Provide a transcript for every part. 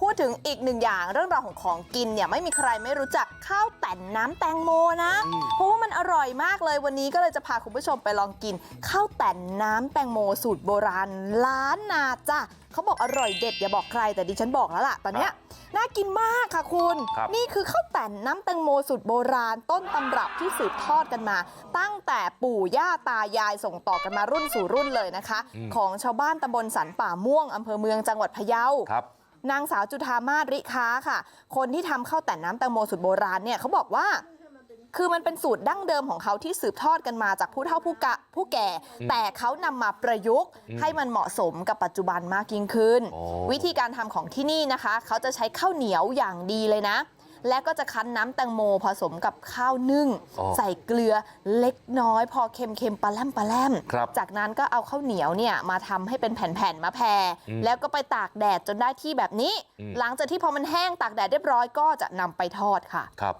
พูดถึงอีกหนึ่งอย่างเรื่องราวของของกินเนี่ยไม่มีใครไม่รู้จักข้าวแต่นน้ำแตงโมนะเพราะว่ามันอร่อยมากเลยวันนี้ก็เลยจะพาคุณผู้ชมไปลองกินข้าวแต่นน้ำแตงโมสูตรโบราณล้านนาจ้ะเขาบอกอร่อยเด็ดอย่าบอกใครแต่ดิฉันบอกแล้วล่ะตอนเนี้ยน่ากินมากค่ะคุณครับนี่คือข้าวแต่นน้ำแตงโมสูตรโบราณต้นตำรับที่สืบทอดกันมา ตั้งแต่ปู่ย่าตายายส่งต่อกันมารุ่นสู่รุ่นเลยนะคะ ของชาวบ้านตำบลสันป่าม่วงอำเภอเมืองจังหวัดพะเยาครับ นางสาวจุธามาศริค้าค่ะ คนที่ทำข้าวแต่นน้ำแตงโมสูตรโบราณเนี่ยเขาบอกว่า คือมันเป็นสูตรดั้งเดิมของเขาที่สืบทอดกันมาจากผู้เฒ่าผู้กะผู้แก่ แต่เขานำมาประยุกต์อืมให้มันเหมาะสมกับปัจจุบันมากยิ่งขึ้นโอ้วิธีการทำของที่นี่นะคะ เขาจะใช้ข้าวเหนียวอย่างดีเลยนะ และก็จะคั้นน้ำแตงโมผสมกับข้าวนึ่งอ๋อใส่เกลือเล็กน้อย พอเค็มๆปลาแลมปลาแลมครับจากนั้นก็เอาข้าวเหนียวเนี่ยมาทำให้เป็นแผ่นๆมาแผ่อืมแล้วก็ไปตากแดดจนได้ที่แบบนี้อืมหลังจากที่พอมันแห้งตากแดดเรียบร้อยก็จะนำไปทอดค่ะครับ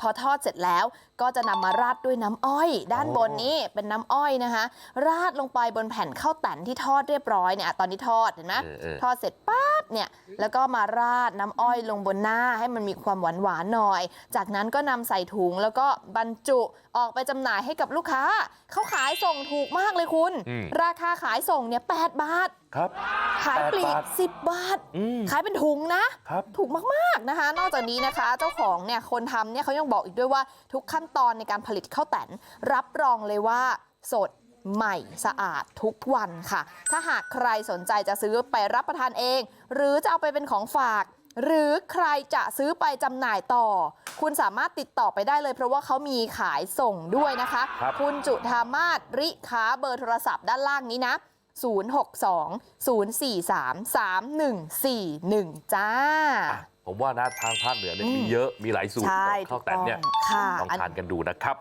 พอทอดเสร็จแล้วก็จะนำมาราดด้วยน้ำอ้อย ด้านบนนี้เป็นน้ำอ้อยนะคะ ราดลงไปบนแผ่นข้าวแต่นที่ทอดเรียบร้อยเนี่ยอะตอนนี้ทอดเห็นไหมเออเออทอดเสร็จปั๊บ เนี่ยแล้วก็มาราดน้ำอ้อยลงบนหน้าให้มันมีความหวานหวานๆหน่อย จากนั้นก็นำใส่ถุงแล้วก็บรรจุออกไปจำหน่ายให้กับลูกค้าเขาขายส่งถูกมากเลยคุณอืมราคาขายส่งเนี่ย8บาทครับขายปลีแปดกบาท10บาทอืมขายเป็นถุงนะครับถูกมากๆนะคะ นอกจากนี้นะคะเจ้าของเนี่ยคนทำเนี่ยเขายังบอกอีกด้วยว่าทุกขั้นตอนในการผลิตข้าวแตนรับรองเลยว่าสด ใหม่สะอาดทุกวันค่ะ ถ้าหากใครสนใจจะซื้อไปรับประทานเอง หรือจะเอาไปเป็นของฝาก หรือใครจะซื้อไปจำหน่ายต่อ คุณสามารถติดต่อไปได้เลย เพราะว่าเขามีขายส่งด้วยนะคะครับณจุธามาศริค้าเบอร์โทรศัพท์ด้านล่างนี้นะ062 043 3141 จ้าอะผมว่านะทางภาคเหนือเนี่ยมีเยอะมีหลายสูตรใช่ข้าวแต่นเนี่ยถูกต้องค่ะต้องอันทานกันดูนะครับ